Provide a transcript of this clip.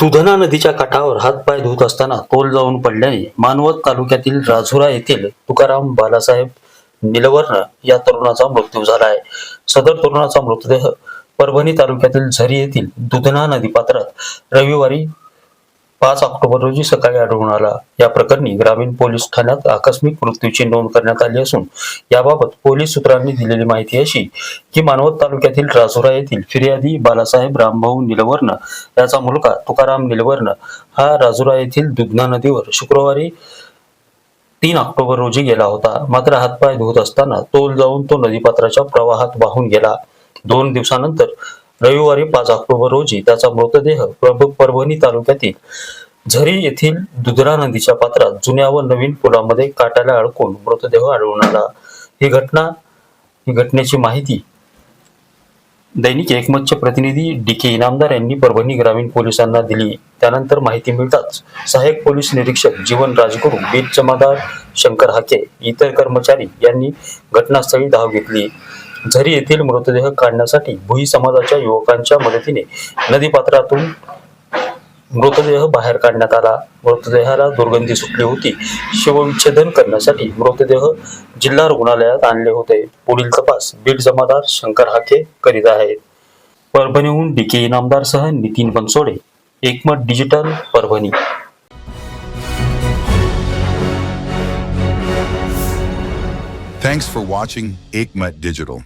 दुधना नदीच्या काठावर हातपाय धुत असताना तोल जाऊन पडल्याने मानवत तालुक्यातील राजुरा येथील तुकाराम बालासाहेब निलवर्ण या तरुणाचा मृत्यू झाला आहे. सदर तरुणाचा मृतदेह परभणी तालुक्यातील झरी येथील दुधना नदीपात्रात रविवारी पाच ऑक्टोबर रोजी सकाळी आढळून आला. या प्रकरणी ग्रामीण पोलीस ठाण्यात आकस्मिक मृत्यूची नोंद करण्यात आली असून याबाबत पोलीस सूत्रांनी दिलेली माहिती अशी की मानवत तालुक्यातील राजुरा येथील फिर्यादी बालासाहेब रामभाऊ निलवर्ण याचा मुलगा तुकाराम निलवर्ण हा राजुरा येथील दुधना नदीवर शुक्रवारी तीन ऑक्टोबर रोजी गेला होता. मात्र हातपाय धुत असताना तोल जाऊन तो नदीपात्राच्या प्रवाहात वाहून गेला. दोन दिवसानंतर रविवारी पाच ऑक्टोबर रोजी त्याचा मृतदेह परभणी तालुक्यातील झरी येथील दुधरा नदीच्या पात्रात जुन्या व नवीन पुलामध्ये काटाला अडकून मृतदेह आढळून आला. ही घटना ही घटनेची माहिती दैनिक एकमतचे प्रतिनिधी डी के इनामदार यांनी परभणी ग्रामीण पोलिसांना दिली. त्यानंतर माहिती मिळताच सहाय्यक पोलीस निरीक्षक जीवन राजगुरू बीट जमादार शंकर हाके इतर कर्मचारी यांनी घटनास्थळी धाव घेतली. झरी येथील मृतदेह काढण्यासाठी भुई समाजाच्या युवकांच्या मदतीने नदीपात्रातून मृतदेह बाहेर काढण्यात आला. मृतदेहाला दुर्गंधी सुटली होती. शवविच्छेदन करण्यासाठी मृतदेह जिल्हा रुग्णालयात आणले होते. पुढील तपास बीड जमादार शंकर हाके करीत आहेत. परभणीहून D K इनामदारसह Nitin Bansode Ekmat digital Parbhani. Thanks for watching Aikmat Digital.